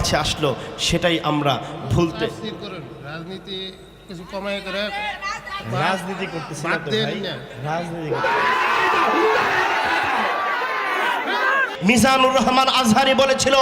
কাছে আসলো সেটাই আমরা ভুলতে রাজনীতি কিছু কমাই করে রাজনীতি করতেছি। রাজনীতি মিজানুর রহমান আজহারি বলেছিল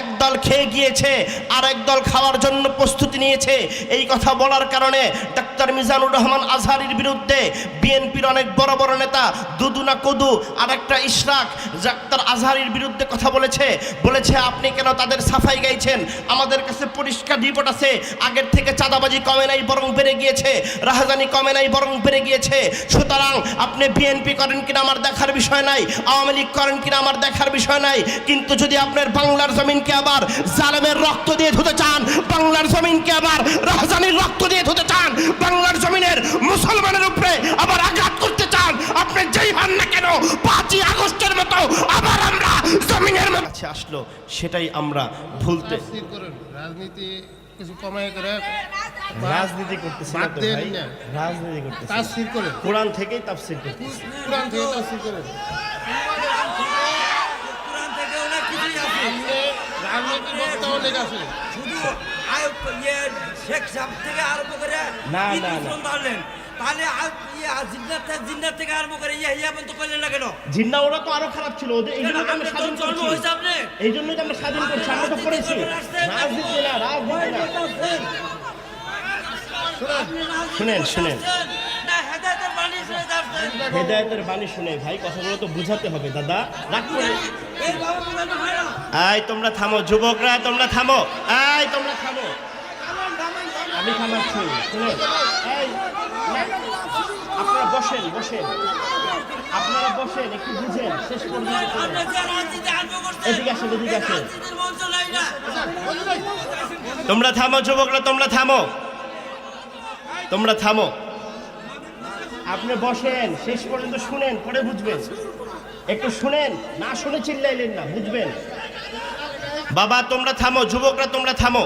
একদল খেয়ে গিয়েছে আর একদল খাওয়ার জন্য প্রস্তুতি নিয়েছে। এই কথা বলার কারণে ডাক্তার মিজানুর রহমান আজহারির বিরুদ্ধে বিএনপির অনেক বড় বড় নেতা দুদুনা কদু আর একটা ইশরাক ডাক্তার আজহারির বিরুদ্ধে কথা বলেছে। বলেছে, আপনি কেন তাদের সাফাই গাইছেন? আমাদের কাছে পরিষ্কার রিপোর্ট আছে। আগের থেকে চাঁদাবাজি কমে নাই, বরং বেড়ে গিয়েছে। রাহাজানি কমে নাই, বরং বেড়ে গিয়েছে। সুতরাং আপনি বিএনপি করেন কিনা আমার দেখার বিষয় নাই। আওয়ামী লীগ করেন কিনা আমার দেখার বিষয় নাই কিন্তু যদি আপনার বাংলার জমিনকে আবার জালেমের রক্ত দিয়ে ধুতে চান বাংলার জমিনকে আবার রাহাজানির রক্ত দিয়ে ধুতে চান বাংলার জমিনের মুসলমানের উপরে আবার আঘাত করতে চান আপনি যেই হন না কেন পাঁচই আগস্টের মতো আবার আমরা জমিনের কাছে আসলো সেটাই আমরা ভুলতে রাজনীতি কিছু কমাই করে রাজনীতি করতেছি না তো ভাই। রাজনীতি করতেছি তার স্থির করেন। কোরআন থেকেই তাফসীর করতেছি। কোরআন থেকে তাফসীর করেন কোরআন থেকে অনেক কিছুই আছে আপনি রাজনৈতিক বক্তা অনেক আছে শুধু শেখ সাহেব থেকে আরম্ভ করে ধরলেন তাহলে আর জিন্নাত থেকে আরম্ভ করে ইয়ে ইয়া পর্যন্ত করলেন না। কেন জিন্না ওরা তো আরও খারাপ ছিল ওদের এই জন্য আমরা স্বাধীন করছি। এই জন্যই তো আমরা স্বাধীন করছি আমরা তো করেছি। রাজনীতি না রাজনীতি না। শুনেন শুনেন। হেদায়তের বাণী শুনে ভাই কথাগুলো তো বুঝাতে হবে দাদা। রাগ করে এই তোমরা থামো যুবকরা তোমরা থামো। আয় তোমরা থামো। আমি থামাচ্ছি আপনারা বসেন বসেন। আপনারা বসেন একটু বুঝেন শেষ এদিকে আসেন, এদিকে আসেন। তোমরা থামো যুবকরা তোমরা থামো। তোমরা থামো। আপনি বসেন, শেষ পর্যন্ত শুনেন, পরে বুঝবেন। একটু শুনেন, না শুনে চিল্লাইলেন না, বুঝবেন। বাবা, তোমরা থামো, যুবকরা, তোমরা থামো।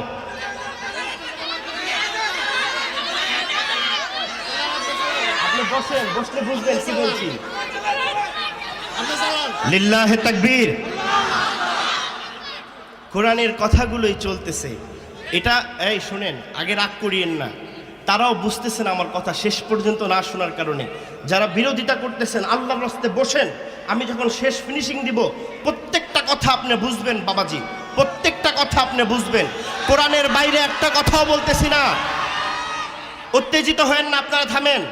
আপনি বসেন, বসলে বুঝবেন কি বলছি। লিল্লাহে তাকবীর। কোরআনের কথাগুলোই চলতেছে। এটা, এই শুনেন, আগে রাগ করিয়েন না। তারাও বুঝতেছেন আমার কথা শেষ পর্যন্ত না শোনার কারণে। যারা বিরোধিতা করতেছেন, আল্লাহর রাস্তে বসেন, আমি যখন শেষ ফিনিশিং দিব, প্রত্যেকটা কথা আপনি বুঝবেন, বাবাজি। প্রত্যেকটা কথা আপনি বুঝবেন। কোরআনের বাইরে একটা কথাও বলতেছি না। উত্তেজিত হয়েন না, আপনারা থামেন।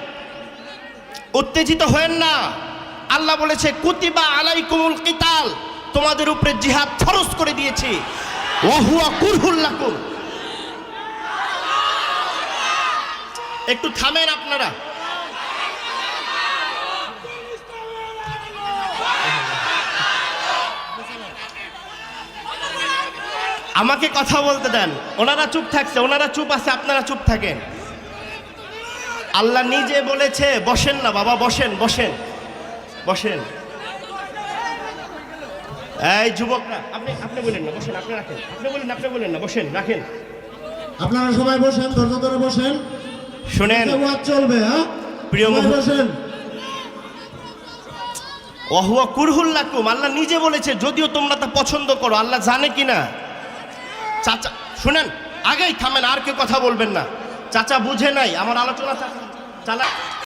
উত্তেজিত হয়েন না। আল্লাহ বলেছে, কুতিবা আলাইকুমুল কিতাল, তোমাদের উপরে জিহাদ ফরজ করে দিয়েছি। ওহুয়া কুরহুল্লাকুম একটু থামেন আপনারা। আমাকে কথা বলতে দেন। ওনারা চুপ থাকছে, ওনারা চুপ আছে, আপনারা চুপ থাকেন। আল্লাহ নিজে বলেছে, বসেন না বাবা, বসেন বসেন বসেন। এই যুবকরা, আপনি আপনি বলেন না, বসেন, আপনি রাখেন। আপনি বলেন আপনি বলেন না, বসেন, রাখেন। আপনারা সবাই বসেন, ধৈর্য ধরে বসেন। শুনেন চলবে হ্যাঁ? প্রিয় বসেন। অহুয়া কুরহুল্লাকুম আল্লাহ নিজে বলেছে যদিও তোমরা তা পছন্দ করো আল্লাহ জানে কি না চাচা শুনেন আগেই থামেন আর কেউ কথা বলবেন না। চাচা বুঝে নাই আমার আলোচনা চালা